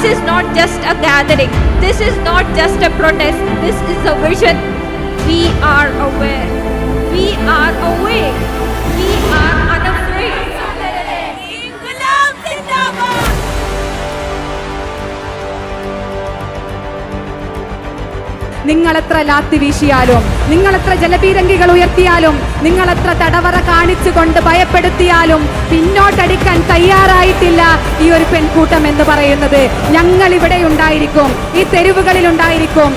This is not just a gathering. This is not just a protest. This is a vision. We are aware. നിങ്ങൾ എത്ര ലാത്തി വീശിയാലും നിങ്ങൾ എത്ര ജലപീരങ്കികൾ ഉയർത്തിയാലും നിങ്ങൾ എത്ര തടവറ കാണിച്ചുകൊണ്ട് ഭയപ്പെടുത്തിയാലും പിന്നോട്ടടിക്കാൻ തയ്യാറായിട്ടില്ല ഈ ഒരു പെൺകൂട്ടം എന്ന് പറയുന്നത്. ഞങ്ങൾ ഇവിടെ ഉണ്ടായിരിക്കും ഈ തെരുവുകളിൽ ഉണ്ടായിരിക്കും.